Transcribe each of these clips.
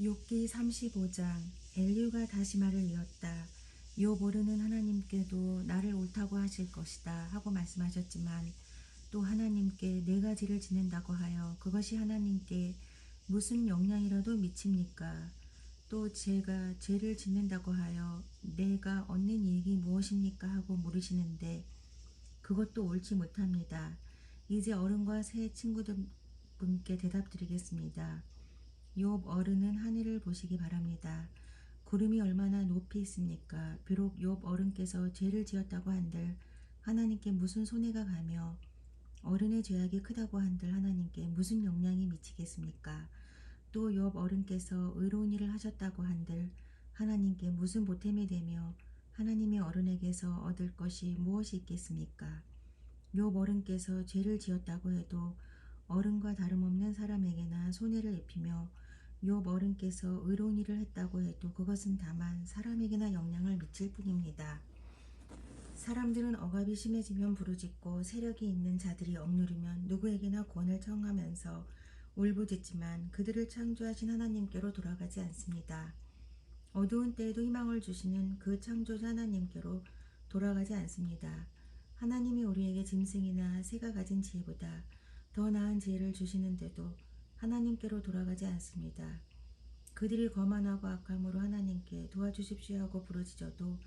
욥기 35장 엘리우가 다시 말을 이었다. 욥 오르는 하나님께도 나를 옳다고 하실 것이다 하고 말씀하셨지만 또 하나님께 네 가지를 지낸다고 하여 그것이 하나님께 무슨 영향이라도 미칩니까? 또 제가 죄를 짓는다고 하여 내가 얻는 이익이 무엇입니까 하고 물으시는데 그것도 옳지 못합니다. 이제 어른과 새 친구들 분께 대답드리겠습니다. 욥 어른은 하늘을 보시기 바랍니다. 구름이 얼마나 높이 있습니까? 비록 욥 어른께서 죄를 지었다고 한들 하나님께 무슨 손해가 가며 어른의 죄악이 크다고 한들 하나님께 무슨 영향이 미치겠습니까? 또욥 어른께서 의로운 일을 하셨다고 한들 하나님께 무슨 보탬이 되며 하나님의 어른에게서 얻을 것이 무엇이 있겠습니까? 욥 어른께서 죄를 지었다고 해도 어른과 다름없는 사람에게나 손해를 입히며 욥 어른께서 의로운 일을 했다고 해도 그것은 다만 사람에게나 영향을 미칠 뿐입니다. 사람들은 억압이 심해지면 부르짖고 세력이 있는 자들이 억누르면 누구에게나 권을 청하면서 울부짖지만 그들을 창조하신 하나님께로 돌아가지 않습니다. 어두운 때에도 희망을 주시는 그 창조자 하나님께로 돌아가지 않습니다. 하나님이 우리에게 짐승이나 새가 가진 지혜보다 더 나은 지혜를 주시는데도 하나님께로 돌아가지 않습니다. 그들이 거만하고 악함으로 하나님께 도와주십시오 하고 부르짖어도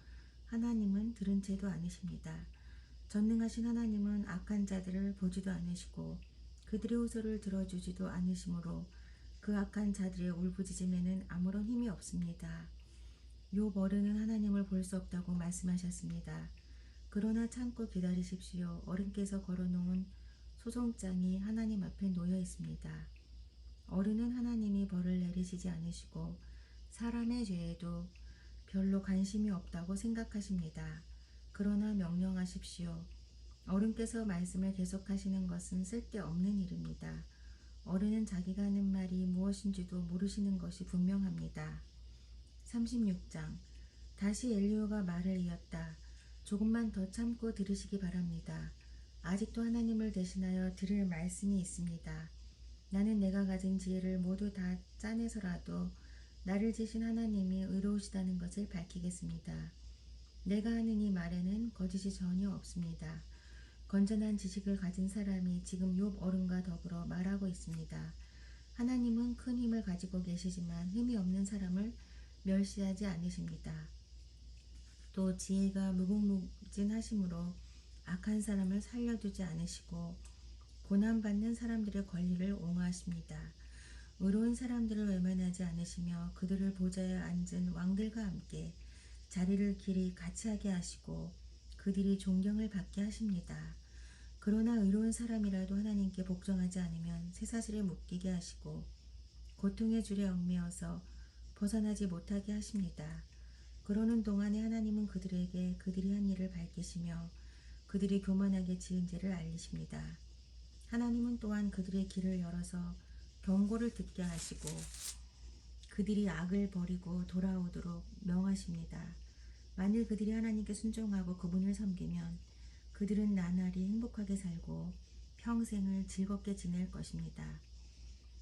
하나님은 들은 채도 않으십니다. 전능하신 하나님은 악한 자들을 보지도 않으시고 그들의 호소를 들어주지도 않으시므로 그 악한 자들의 울부짖음에는 아무런 힘이 없습니다. 요 어른은 하나님을 볼 수 없다고 말씀하셨습니다. 그러나 참고 기다리십시오. 어른께서 걸어놓은 소송장이 하나님 앞에 놓여 있습니다. 어른은 하나님이 벌을 내리시지 않으시고 사람의 죄에도 별로 관심이 없다고 생각하십니다. 그러나 명령하십시오. 어른께서 말씀을 계속하시는 것은 쓸데없는 일입니다. 어른은 자기가 하는 말이 무엇인지도 모르시는 것이 분명합니다. 36장 다시 엘리오가 말을 이었다. 조금만 더 참고 들으시기 바랍니다. 아직도 하나님을 대신하여 들을 말씀이 있습니다. 나는 내가 가진 지혜를 모두 다 짜내서라도 나를 지신 하나님이 의로우시다는 것을 밝히겠습니다. 내가 하는 이 말에는 거짓이 전혀 없습니다. 건전한 지식을 가진 사람이 지금 욥 어른과 더불어 말하고 있습니다. 하나님은 큰 힘을 가지고 계시지만 힘이 없는 사람을 멸시하지 않으십니다. 또 지혜가 무궁무진하심으로 악한 사람을 살려두지 않으시고 고난받는 사람들의 권리를 옹호하십니다. 의로운 사람들을 외면하지 않으시며 그들을 보좌에 앉은 왕들과 함께 자리를 길이 같이 하게 하시고 그들이 존경을 받게 하십니다. 그러나 의로운 사람이라도 하나님께 복종하지 않으면 쇠사슬에 묶이게 하시고 고통의 줄에 얽매어서 벗어나지 못하게 하십니다. 그러는 동안에 하나님은 그들에게 그들이 한 일을 밝히시며 그들이 교만하게 지은 죄를 알리십니다. 하나님은 또한 그들의 길을 열어서 경고를 듣게 하시고 그들이 악을 버리고 돌아오도록 명하십니다. 만일 그들이 하나님께 순종하고 그분을 섬기면 그들은 나날이 행복하게 살고 평생을 즐겁게 지낼 것입니다.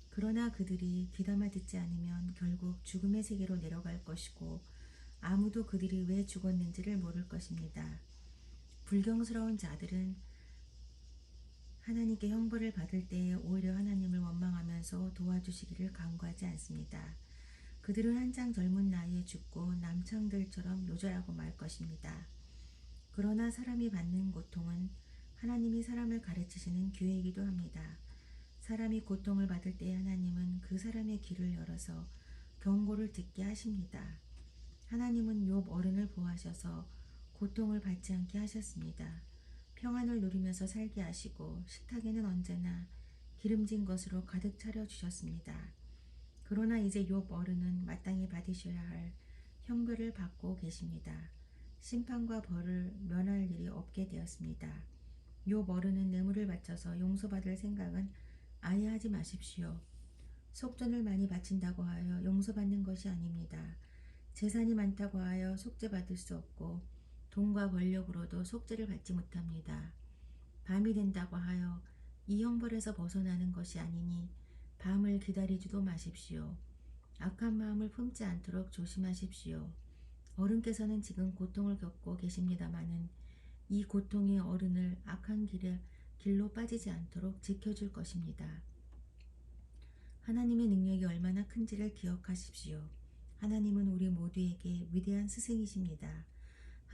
그러나 그들이 귀담아 듣지 않으면 결국 죽음의 세계로 내려갈 것이고 아무도 그들이 왜 죽었는지를 모를 것입니다. 불경스러운 자들은 하나님께 형벌을 받을 때에 오히려 하나님을 원망하면서 도와주시기를 간구하지 않습니다. 그들은 한창 젊은 나이에 죽고 남창들처럼 요절하고 말 것입니다. 그러나 사람이 받는 고통은 하나님이 사람을 가르치시는 기회이기도 합니다. 사람이 고통을 받을 때 하나님은 그 사람의 귀를 열어서 경고를 듣게 하십니다. 하나님은 욥 어른을 보호하셔서 고통을 받지 않게 하셨습니다. 평안을 누리면서 살게 하시고 식탁에는 언제나 기름진 것으로 가득 차려 주셨습니다. 그러나 이제 욥 어른은 마땅히 받으셔야 할 형벌을 받고 계십니다. 심판과 벌을 면할 일이 없게 되었습니다. 욥 어른은 뇌물을 바쳐서 용서받을 생각은 아예 하지 마십시오. 속전을 많이 바친다고 하여 용서받는 것이 아닙니다. 재산이 많다고 하여 속죄받을 수 없고 돈과 권력으로도 속죄를 받지 못합니다. 밤이 된다고 하여 이 형벌에서 벗어나는 것이 아니니 밤을 기다리지도 마십시오. 악한 마음을 품지 않도록 조심하십시오. 어른께서는 지금 고통을 겪고 계십니다마는 이 고통이 어른을 악한 길에 길로 빠지지 않도록 지켜줄 것입니다. 하나님의 능력이 얼마나 큰지를 기억하십시오. 하나님은 우리 모두에게 위대한 스승이십니다.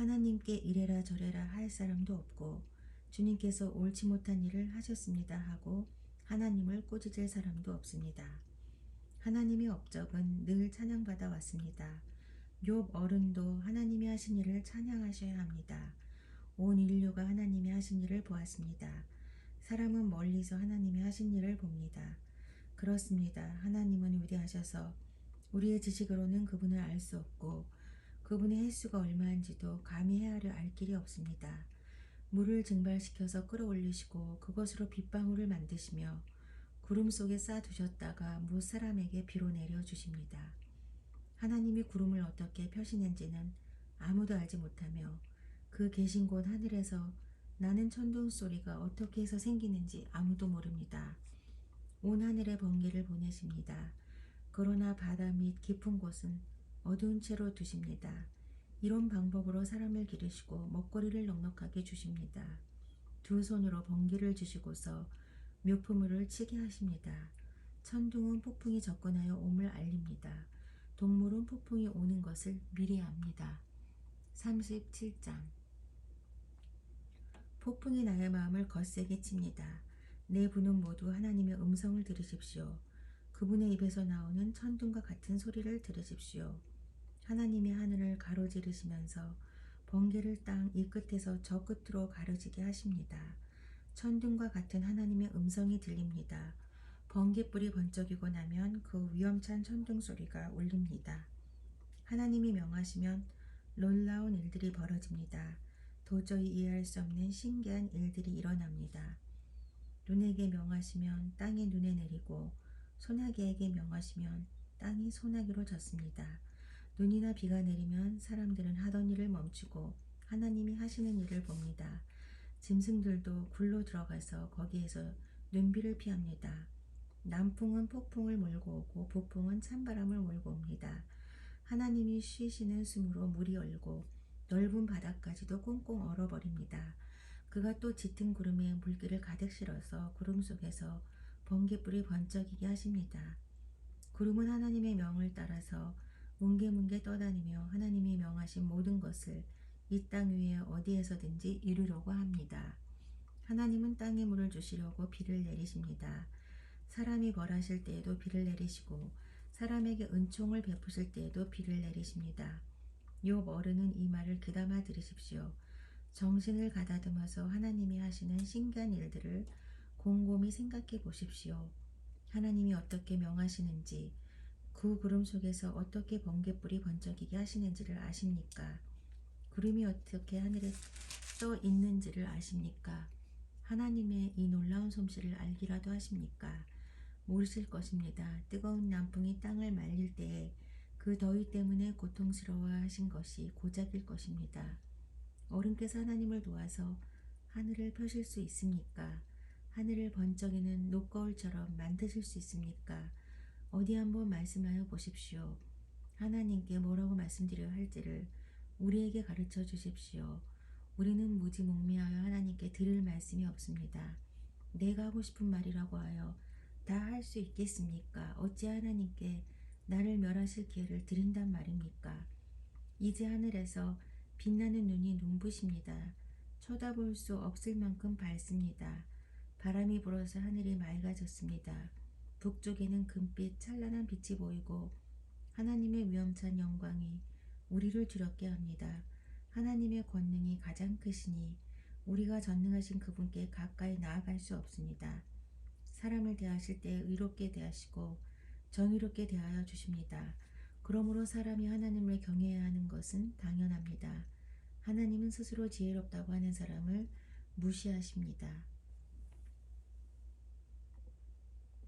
하나님께 이래라 저래라 할 사람도 없고 주님께서 옳지 못한 일을 하셨습니다 하고 하나님을 꼬지질 사람도 없습니다. 하나님의 업적은 늘 찬양받아 왔습니다. 욥 어른도 하나님이 하신 일을 찬양하셔야 합니다. 온 인류가 하나님이 하신 일을 보았습니다. 사람은 멀리서 하나님이 하신 일을 봅니다. 그렇습니다. 하나님은 위대하셔서 우리의 지식으로는 그분을 알 수 없고 그분의 횟수가 얼마인지도 감히 헤아려 알 길이 없습니다. 물을 증발시켜서 끌어올리시고 그것으로 빗방울을 만드시며 구름 속에 쌓아두셨다가 무 사람에게 비로 내려주십니다. 하나님이 구름을 어떻게 펴시는지는 아무도 알지 못하며 그 계신 곳 하늘에서 나는 천둥 소리가 어떻게 해서 생기는지 아무도 모릅니다. 온 하늘에 번개를 보내십니다. 그러나 바다 및 깊은 곳은 어두운 채로 두십니다. 이런 방법으로 사람을 기르시고 먹거리를 넉넉하게 주십니다. 두 손으로 번개를 주시고서 묘품을 치게 하십니다. 천둥은 폭풍이 접근하여 옴을 알립니다. 동물은 폭풍이 오는 것을 미리 압니다. 37장 폭풍이 나의 마음을 거세게 칩니다. 내 부는 모두 하나님의 음성을 들으십시오. 그분의 입에서 나오는 천둥과 같은 소리를 들으십시오. 하나님이 하늘을 가로지르시면서 번개를 땅 이 끝에서 저 끝으로 가로지게 하십니다. 천둥과 같은 하나님의 음성이 들립니다. 번개불이 번쩍이고 나면 그 위험찬 천둥 소리가 울립니다. 하나님이 명하시면 놀라운 일들이 벌어집니다. 도저히 이해할 수 없는 신기한 일들이 일어납니다. 눈에게 명하시면 땅이 눈에 내리고 소나기에게 명하시면 땅이 소나기로 졌습니다. 눈이나 비가 내리면 사람들은 하던 일을 멈추고 하나님이 하시는 일을 봅니다. 짐승들도 굴로 들어가서 거기에서 눈비를 피합니다. 남풍은 폭풍을 몰고 오고 북풍은 찬바람을 몰고 옵니다. 하나님이 쉬시는 숨으로 물이 얼고 넓은 바다까지도 꽁꽁 얼어버립니다. 그가 또 짙은 구름에 물기를 가득 실어서 구름 속에서 번개불이 번쩍이게 하십니다. 구름은 하나님의 명을 따라서 뭉게뭉게 떠다니며 하나님이 명하신 모든 것을 이 땅 위에 어디에서든지 이루려고 합니다. 하나님은 땅에 물을 주시려고 비를 내리십니다. 사람이 벌하실 때에도 비를 내리시고 사람에게 은총을 베푸실 때에도 비를 내리십니다. 욥 어른은 이 말을 귀담아 들으십시오. 정신을 가다듬어서 하나님이 하시는 신기한 일들을 곰곰이 생각해 보십시오. 하나님이 어떻게 명하시는지, 그 구름 속에서 어떻게 번개불이 번쩍이게 하시는지를 아십니까? 구름이 어떻게 하늘에 떠 있는지를 아십니까? 하나님의 이 놀라운 솜씨를 알기라도 하십니까? 모르실 것입니다. 뜨거운 남풍이 땅을 말릴 때에 그 더위 때문에 고통스러워 하신 것이 고작일 것입니다. 어른께서 하나님을 도와서 하늘을 펴실 수 있습니까? 하늘을 번쩍이는 녹거울처럼 만드실 수 있습니까? 어디 한번 말씀하여 보십시오. 하나님께 뭐라고 말씀드려야 할지를 우리에게 가르쳐 주십시오. 우리는 무지몽매하여 하나님께 들을 말씀이 없습니다. 내가 하고 싶은 말이라고 하여 다 할 수 있겠습니까? 어찌 하나님께 나를 멸하실 기회를 드린단 말입니까? 이제 하늘에서 빛나는 눈이 눈부십니다. 쳐다볼 수 없을 만큼 밝습니다. 바람이 불어서 하늘이 맑아졌습니다. 북쪽에는 금빛 찬란한 빛이 보이고 하나님의 위험찬 영광이 우리를 두렵게 합니다. 하나님의 권능이 가장 크시니 우리가 전능하신 그분께 가까이 나아갈 수 없습니다. 사람을 대하실 때 의롭게 대하시고 정의롭게 대하여 주십니다. 그러므로 사람이 하나님을 경외해야 하는 것은 당연합니다. 하나님은 스스로 지혜롭다고 하는 사람을 무시하십니다.